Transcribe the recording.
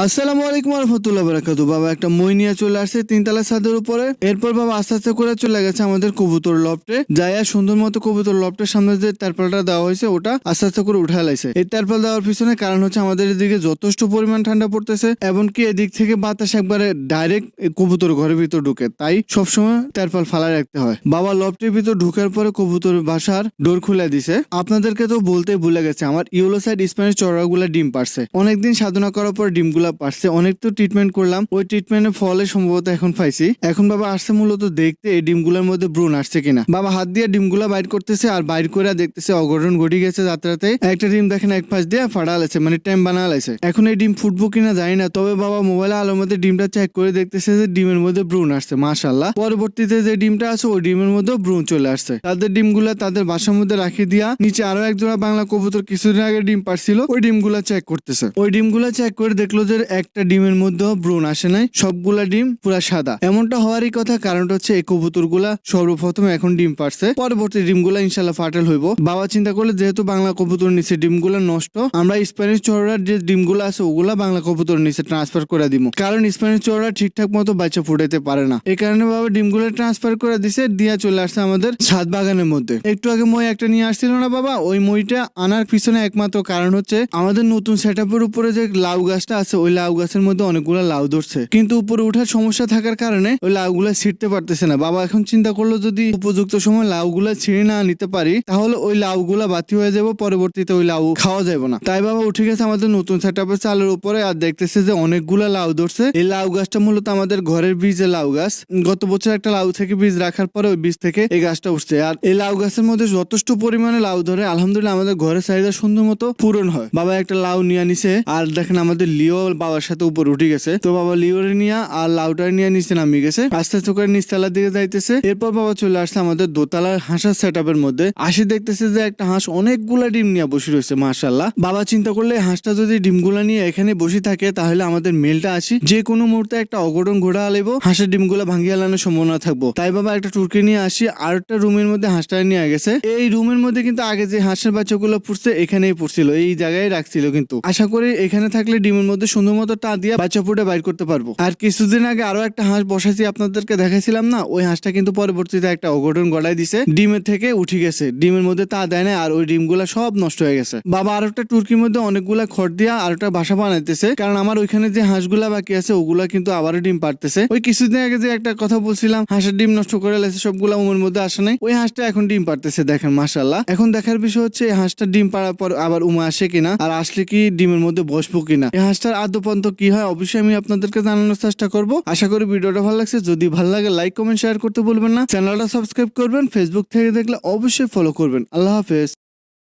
আসসালামু আলাইকুম রহমতুল্লাহ বারাকাতু বাবা, একটা মই নিয়ে চলে আসছে তিনতলা ছাদের উপরে। এরপর বাবা আস্তে আস্তে করে চলে গেছে আমাদের কবুতর লফটে। যাইয়া সুন্দর মতো কবুতর লফটের সামনে যে তারপালটা দেওয়া হয়েছে, ওটা আস্তে আস্তে করে উঠা লাইছে। এই তারপাল দেওয়ার পিছনে কারণ হচ্ছে আমাদের এদিকে যথেষ্ট পরিমাণ ঠান্ডা পড়তেছে, এমনকি এদিক থেকে বাতাস একবারে ডাইরেক্ট কবুতর ঘরের ভিতর ঢুকে। তাই সবসময় তারপাল ফালায় রাখতে হয়। বাবা লফটের ভিতর ঢুকার পরে কবুতর বাসার ডোর খুলে দিছে। আপনাদেরকে তো বলতে ভুলে গেছে, আমার ইউলো সাইড স্প্যানিশ চড়াগুলা ডিম পারছে অনেকদিন সাধনা করার পর ডিমগুলা পারছে, অনেক তো ট্রিটমেন্ট করলাম। ওই ট্রিটমেন্টের ফলে সম্ভবত এখন পাইছি। এখন বাবা আসছে মূলত দেখতে এই ডিমগুলোর মধ্যে ব্রুন আসছে কিনা। বাবা হাত দিয়ে ডিমগুলা বাইর করতেছে আর বাইর করে দেখতেছে অঘটন ঘটি গেছে যাত্রাতে। একটা ডিম দেখেন এক পাশ দিয়ে ফাড়া লাইছে মানে টাইম বানা লাইছে এখন এই ডিম ফুটবো কিনা জানি না, তবে বাবা মোবাইলে আলোর মধ্যে ডিমটা চেক করে দেখতেছে যে ডিমের মধ্যে ব্রুন আসছে মাশাল্লাহ পরবর্তীতে যে ডিমটা আছে, ওই ডিমের মধ্যে ব্রুন চলে আসছে। তাদের ডিমগুলা তাদের বাসার মধ্যে রাখি দিয়া নিচে আরও এক জোড়া বাংলা কবুতর কিছুদিন আগে ডিম পারছিল ওই ডিমগুলা চেক করতেছে। ওই ডিমগুলা চেক করে দেখল যে একটা ডিমের মধ্যেও ব্রুন আসে নাই, সবগুলা ডিম পুরা সাদা। এমনটা হওয়ারই কথা কারণটা হচ্ছে এই কবুতরগুলা সর্বপ্রথম এখন ডিম পারছে পরবর্তী ডিমগুলা ইনশাল্লাহ ফাটেল হইব। বাবা চিন্তা করলে যেহেতু বাংলা কবুতর নিচে ডিমগুলা নষ্ট, আমরা স্প্যানিশ চড়ার যে ডিম ডিমগুলো আছে ওগুলা বাংলা কবুতর নিচে ট্রান্সফার করে দিব কারণ স্প্যানিশ চড়া ঠিকঠাক মতো বাচ্চা ফুটাইতে পারে না। এই কারণে বাবা ডিমগুলো ট্রান্সফার করে দিছে, দিয়া চলে আসছে আমাদের ছাদ বাগানের মধ্যে। একটু আগে মই একটা নিয়ে আসছিল না বাবা? ওই মইটা আনার পিছনে একমাত্র কারণ হচ্ছে আমাদের নতুন সেট উপরে যে লাউ গাছটা আছে ওই লাউ গাছের মধ্যে অনেকগুলো লাউ ধরছে। কিন্তু উপরে উঠার সমস্যা থাকার কারণে ওই লাউ লাউগুলা ছিঁড়তে পারতেছে না। বাবা এখন চিন্তা করল, যদি উপযুক্ত সময় লাউগুলা ছিঁড়ে না নিতে পারি, তাহলে ওই লাউ লাউগুলা বাতি হয়ে যাব, পরবর্তীতে ওই লাউ খাওয়া যাবে না। তাই বাবা উঠে গেছে আমাদের নতুন সেট আপের চালের উপরে আর দেখতেছে যে অনেকগুলা লাউ ধরছে। এই লাউ গাছটা মূলত আমাদের ঘরের বীজে লাউ গাছ। গত বছর একটা লাউ থেকে বীজ রাখার পরে ওই বীজ থেকে এই গাছটা উঠছে। আর এই লাউ গাছের মধ্যে যথেষ্ট পরিমাণে লাউ ধরে, আলহামদুলিল্লাহ আমাদের ঘরের চাহিদা সুন্দর মতো পূরণ হয়। বাবা একটা লাউ নিয়ে নিছে, আর দেখেন আমাদের লিও বাবার সাথে উপর উঠে গেছে। তো বাবা লিওরে নিয়ে আর লাউটা নিয়ে নিচে নামিয়ে গেছে। আস্তে করে নিচতলার দিকে যাইতেছে। এরপর বাবা চলে আসছে আমাদের দোতলার হাঁসের সেট মধ্যে। আসি দেখতেছে যে একটা হাঁস অনেকগুলা ডিম নিয়ে বসে রয়েছে মাশাল্লাহ বাবা চিন্তা করলে, হাঁসটা যদি ডিমগুলা নিয়ে এখানে বসে থাকে, তাহলে আমাদের মেলটা আসি। যে কোনো মুহূর্তে একটা অঘটন ঘোড়া আলেব হাঁসের ডিমগুলা ভাঙিয়ে আলানোর সম্ভাবনা থাকব। তাই বাবা একটা টুরকি নিয়ে আসি আর একটা রুমের মধ্যে হাঁসটা নিয়ে গেছে। এই রুমের মধ্যে কিন্তু আগে যে হাঁসের বাচ্চাগুলো পুষছে এখানেই পুষছিল এই জায়গায় রাখছিল কিন্তু। আশা করি এখানে থাকলে ডিমের মধ্যে সুন্দর মতো টা দিয়ে বাচ্চা ফুটে বাইর করতে পারব। আর কিছুদিন আগে আরও একটা হাঁস বসাইছি, আপনাদেরকে দেখাইছিলাম না? ওই হাঁসটা কিন্তু পরবর্তীতে একটা অঘটন গড়াই দিছে। ডিমের থেকে উঠে গেছে। ডিমের মধ্যে তা দেয় না আর ওই ডিমগুলা সব নষ্ট হয়ে গেছে। বাবা আর একটা টুর্কির মধ্যে অনেকগুলা খড় দিয়া আর একটা বাসা বানাইতেছে। কারণ আমার ওইখানে যে হাঁসগুলা বাকি আছে, ওগুলা কিন্তু আবারও ডিম পারতেছে ওই কিছুদিন আগে যে একটা কথা বলছিলাম, হাঁসের ডিম নষ্ট করে লেছে, সবগুলা উমের মধ্যে আসে নাই। ওই হাঁসটা এখন ডিম পারতেছে দেখেন মাসাল্লাহ এখন দেখার বিষয় হচ্ছে, এই হাঁসটা ডিম পাড়ার পর আবার উমা আসে কিনা? আর আসলে কি ডিমের মধ্যে বসবো কিনা? এই হাঁসটার আদ্যপন্ত কি হয়, অবশ্যই আমি আপনাদেরকে জানানোর চেষ্টা করব। আশা করি ভিডিওটা ভালো লাগছে। যদি ভালো লাগে লাইক কমেন্ট শেয়ার করতে বলবেন না। চ্যানেলটা সাবস্ক্রাইব করবেন। ফেসবুক থেকে দেখলে অবশ্যই ফলো করবেন। আল্লাহ হাফেজ।